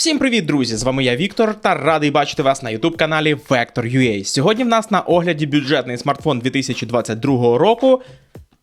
Всім привіт, друзі! З вами я Віктор та радий бачити вас на youtube каналі Vector.ua. Сьогодні в нас на огляді бюджетний смартфон 2022 року.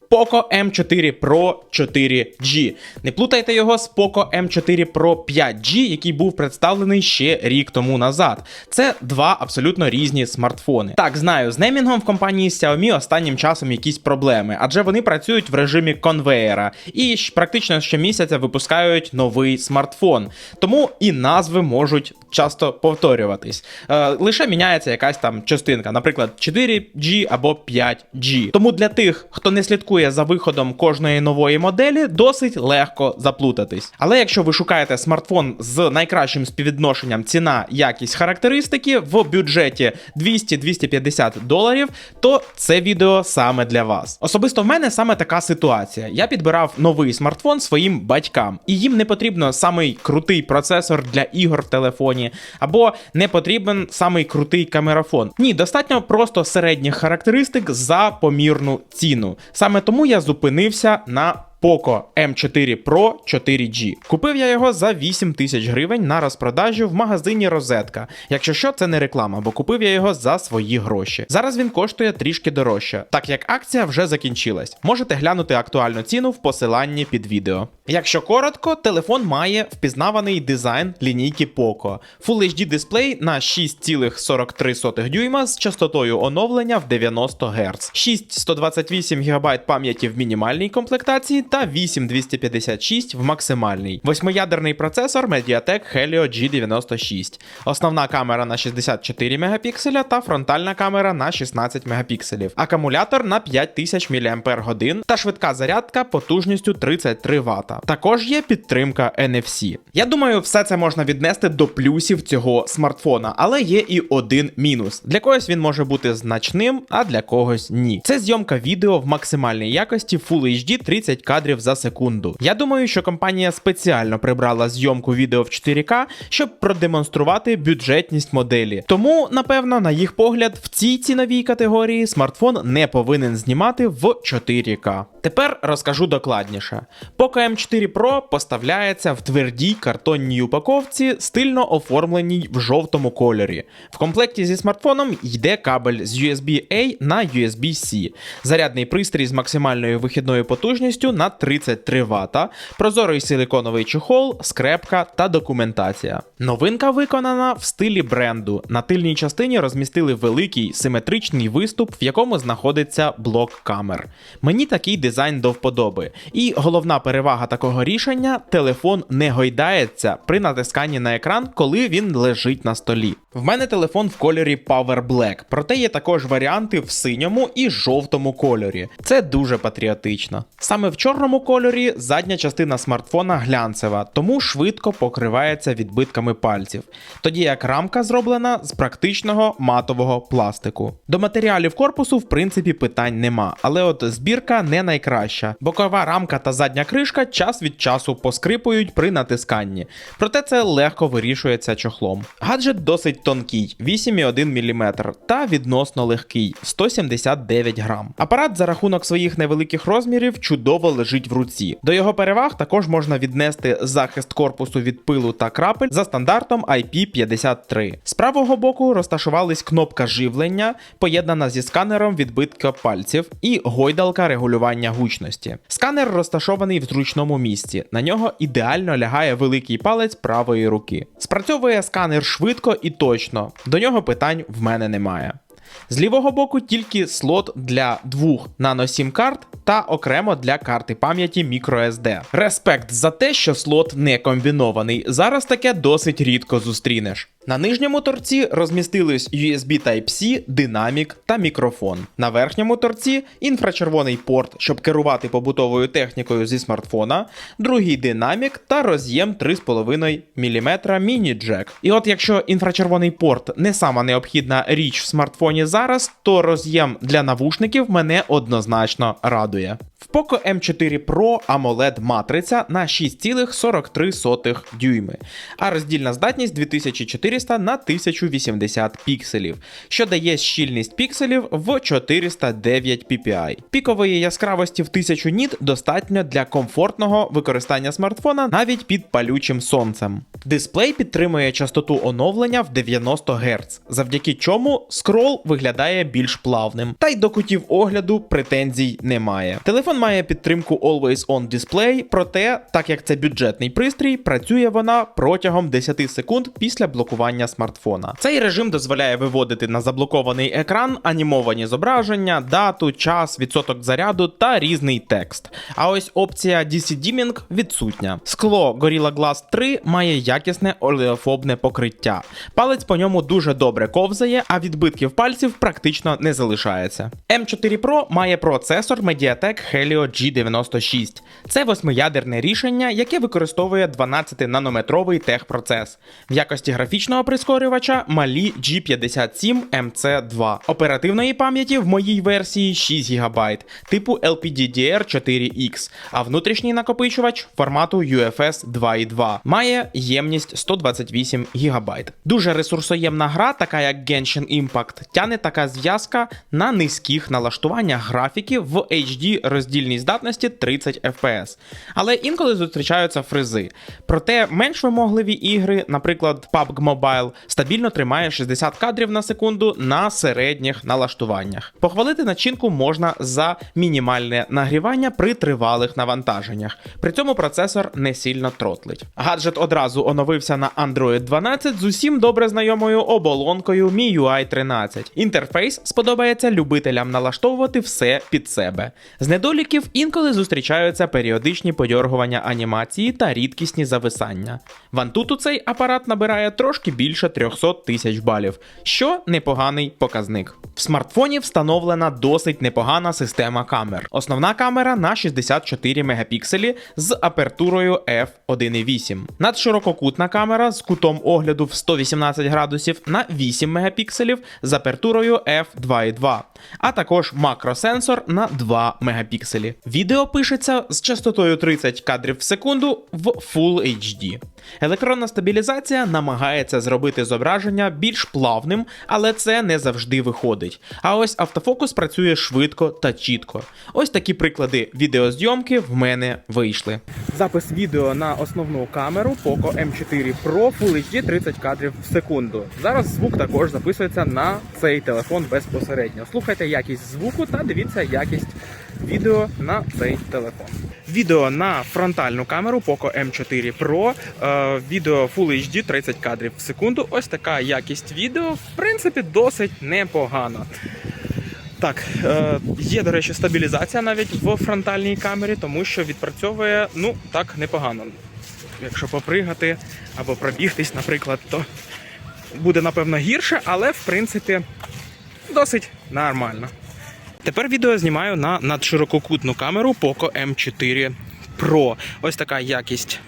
Poco M4 Pro 4G. Не плутайте його з Poco M4 Pro 5G, який був представлений ще рік тому назад. Це два абсолютно різні смартфони. Так, знаю, з неймінгом в компанії Xiaomi останнім часом якісь проблеми, адже вони працюють в режимі конвеєра і практично щомісяця випускають новий смартфон. Тому і назви можуть часто повторюватись. Е, лише міняється якась там частинка, наприклад, 4G або 5G. Тому для тих, хто не слідкує за виходом кожної нової моделі, досить легко заплутатись. Але якщо ви шукаєте смартфон з найкращим співвідношенням ціна, якість характеристики в бюджеті 200-250 доларів, то це відео саме для вас. Особисто в мене саме така ситуація. Я підбирав новий смартфон своїм батькам, і їм не потрібно самий крутий процесор для ігор в телефоні, або не потрібен самий крутий камерафон. Ні, достатньо просто середніх характеристик за помірну ціну. Саме тому я зупинився на Poco M4 Pro 4G. Купив я його за 8 тисяч гривень на розпродажі в магазині Розетка. Якщо що, це не реклама, бо купив я його за свої гроші. Зараз він коштує трішки дорожче, так як акція вже закінчилась. Можете глянути актуальну ціну в посиланні під відео. Якщо коротко, телефон має впізнаваний дизайн лінійки Poco. Full HD дисплей на 6,43 дюйма з частотою оновлення в 90 Гц, 6 128 ГБ пам'яті в мінімальній комплектації та 8256 в максимальній. Восьмиядерний процесор Mediatek Helio G96. Основна камера на 64 Мп та фронтальна камера на 16 Мп. Акумулятор на 5000 мАч та швидка зарядка потужністю 33 Вт. Також є підтримка NFC. Я думаю, все це можна віднести до плюсів цього смартфона, але є і один мінус. Для когось він може бути значним, а для когось ні. Це зйомка відео в максимальній якості Full HD 30 кадрів за секунду. Я думаю, що компанія спеціально прибрала зйомку відео в 4К, щоб продемонструвати бюджетність моделі. Тому, напевно, на їх погляд, в цій ціновій категорії смартфон не повинен знімати в 4К. Тепер розкажу докладніше. Poco M4 Pro поставляється в твердій картонній упаковці, стильно оформленій в жовтому кольорі. В комплекті зі смартфоном йде кабель з USB-A на USB-C, зарядний пристрій з максимальною вихідною потужністю на 33 Вт, прозорий силиконовий чохол, скрепка та документація. Новинка виконана в стилі бренду. На тильній частині розмістили великий симетричний виступ, в якому знаходиться блок камер. Мені такий дизайн до вподоби. І головна перевага такого рішення телефон не гойдається при натисканні на екран, коли він лежить на столі. В мене телефон в кольорі Power Black, проте є також варіанти в синьому і жовтому кольорі. Це дуже патріотично. Саме в чорному кольорі задня частина смартфона глянцева, тому швидко покривається відбитками пальців. Тоді як рамка зроблена з практичного матового пластику. До матеріалів корпусу, в принципі, питань нема, але от збірка не найкраща. Бокова рамка та задня кришка час від часу поскрипують при натисканні. Проте це легко вирішується чохлом. Гаджет досить тонкий 8,1 мм та відносно легкий 179 грам. Апарат за рахунок своїх невеликих розмірів чудово лежить в руці. До його переваг також можна віднести захист корпусу від пилу та крапель за стандартом IP53. З правого боку розташувались кнопка живлення, поєднана зі сканером відбитка пальців і гойдалка регулювання гучності. Сканер розташований в зручному місці. На нього ідеально лягає великий палець правої руки. Спрацьовує сканер швидко і точно. До нього питань в мене немає. З лівого боку тільки слот для двох нано-сім карт та окремо для карти пам'яті microSD. Респект за те, що слот не комбінований. Зараз таке досить рідко зустрінеш. На нижньому торці розмістились USB Type-C, динамік та мікрофон. На верхньому торці інфрачервоний порт, щоб керувати побутовою технікою зі смартфона, другий динамік та роз'єм 3,5 мм міні-джек. І от якщо інфрачервоний порт не сама необхідна річ в смартфоні смартфоні зараз, то роз'єм для навушників мене однозначно радує. В Poco M4 Pro AMOLED матриця на 6,43 дюйми, а роздільна здатність 2400 на 1080 пікселів, що дає щільність пікселів в 409 ppi. Пікової яскравості в 1000 ніт достатньо для комфортного використання смартфона навіть під палючим сонцем. Дисплей підтримує частоту оновлення в 90 Гц, завдяки чому скрол виглядає більш плавним. Та й до кутів огляду претензій немає. Телефон має підтримку Always On Display, проте, так як це бюджетний пристрій, працює вона протягом 10 секунд після блокування смартфона. Цей режим дозволяє виводити на заблокований екран анімовані зображення, дату, час, відсоток заряду та різний текст. А ось опція DC Dimming відсутня. Скло Gorilla Glass 3 має якісне олеофобне покриття. Палець по ньому дуже добре ковзає, а відбитків пальців практично не залишається. M4 Pro має процесор Mediatek Helio G96. Це восьмиядерне рішення, яке використовує 12-нанометровий техпроцес. В якості графічного прискорювача малі G57 MC2. Оперативної пам'яті в моїй версії 6 ГБ, типу LPDDR4X, а внутрішній накопичувач формату UFS 2.2. Має ємність 128 ГБ. Дуже ресурсоємна гра, така як Genshin Impact, тяне така зв'язка на низьких налаштуваннях графіки в HD роздільній здатності 30 FPS. Але інколи зустрічаються фризи. Проте менш вимогливі ігри, наприклад, PUBG Mobile, стабільно тримає 60 кадрів на секунду на середніх налаштуваннях. Похвалити начинку можна за мінімальне нагрівання при тривалих навантаженнях. При цьому процесор не сильно тротлить. Гаджет одразу оновився на Android 12 з усім добре знайомою оболонкою MIUI 13. Інтерфейс сподобається любителям налаштовувати все під себе. З недоліків інколи зустрічаються періодичні подьоргування анімації та рідкісні зависання. В Antutu цей апарат набирає трошки більше 300 тисяч балів, що непоганий показник. В смартфоні встановлена досить непогана система камер. Основна камера на 64 мегапікселі з апертурою f1.8. Надширококутна камера з кутом огляду в 118 градусів на 8 мегапікселів з апертурою f2.2, а також макросенсор на 2 мегапікселі. Відео пишеться з частотою 30 кадрів в секунду в Full HD. Електронна стабілізація намагається зробити зображення більш плавним, але це не завжди виходить. А ось автофокус працює швидко та чітко. Ось такі приклади відеозйомки в мене вийшли. Запис відео на основну камеру Poco M4 Pro Full HD 30 кадрів в секунду. Зараз звук також записується на цей телефон безпосередньо. Слухайте якість звуку та дивіться якість відео на цей телефон. Відео на фронтальну камеру Poco M4 Pro. Е, відео Full HD 30 кадрів в секунду. Ось така якість відео, в принципі, досить непогано. Так, е, є, до речі, стабілізація навіть в фронтальній камері, тому що відпрацьовує ну так непогано. Якщо попригати або пробігтись, наприклад, то буде напевно гірше, але в принципі досить нормально. Тепер відео знімаю на надширококутну камеру Poco M4 Pro. Ось така якість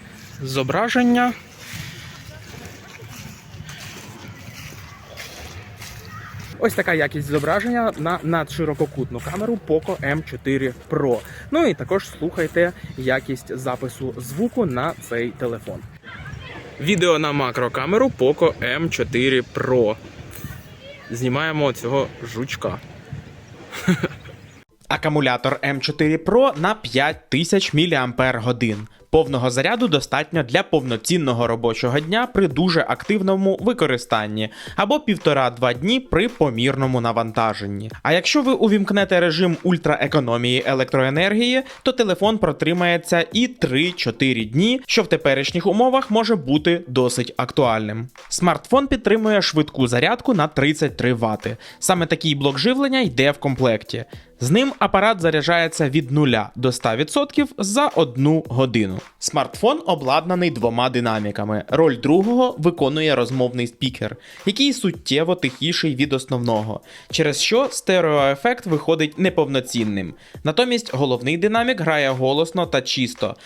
зображення. Ось така якість зображення на надширококутну камеру Poco M4 Pro. Ну і також слухайте якість запису звуку на цей телефон. Відео на макрокамеру Poco M4 Pro. Знімаємо цього жучка. Акумулятор М4 Pro на 5000 мАч. Повного заряду достатньо для повноцінного робочого дня при дуже активному використанні або 1,5-2 дні при помірному навантаженні. А якщо ви увімкнете режим ультраекономії електроенергії, то телефон протримається і 3-4 дні, що в теперішніх умовах може бути досить актуальним. Смартфон підтримує швидку зарядку на 33 Вт. Саме такий блок живлення йде в комплекті. З ним апарат заряджається від 0 до 100% за 1 годину. Смартфон обладнаний двома динаміками. Роль другого виконує розмовний спікер, який суттєво тихіший від основного, через що стереоефект виходить неповноцінним. Натомість головний динамік грає голосно та чисто.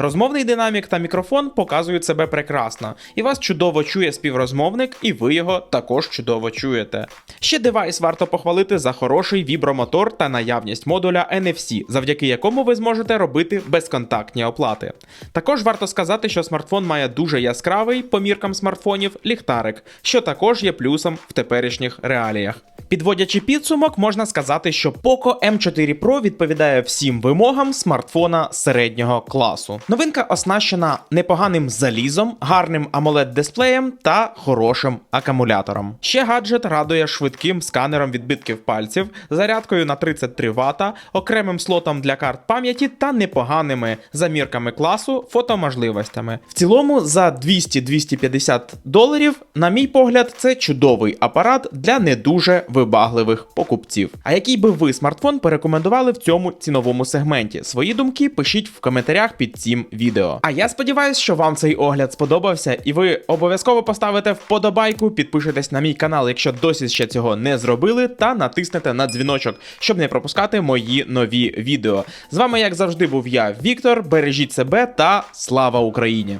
Розмовний динамік та мікрофон показують себе прекрасно, і вас чудово чує співрозмовник, і ви його також чудово чуєте. Ще девайс варто похвалити за хороший вібромотор та наявність модуля NFC, завдяки якому ви зможете робити безконтактні оплати. Також варто сказати, що смартфон має дуже яскравий по міркам смартфонів ліхтарик, що також є плюсом в теперішніх реаліях. Підводячи підсумок, можна сказати, що Poco M4 Pro відповідає всім вимогам смартфона середнього класу. Новинка оснащена непоганим залізом, гарним amoled дисплеєм та хорошим акумулятором. Ще гаджет радує швидким сканером відбитків пальців, зарядкою на 33 Вт, окремим слотом для карт пам'яті та непоганими замірками класу фотоможливостями. В цілому за 200-250 доларів, на мій погляд, це чудовий апарат для не дуже вибагливих покупців. А який би ви смартфон порекомендували в цьому ціновому сегменті? Свої думки пишіть в коментарях під цим відео. А я сподіваюся, що вам цей огляд сподобався, і ви обов'язково поставите вподобайку, підпишетесь на мій канал, якщо досі ще цього не зробили, та натиснете на дзвіночок, щоб не пропускати мої нові відео. З вами, як завжди, був я, Віктор. Бережіть себе та слава Україні!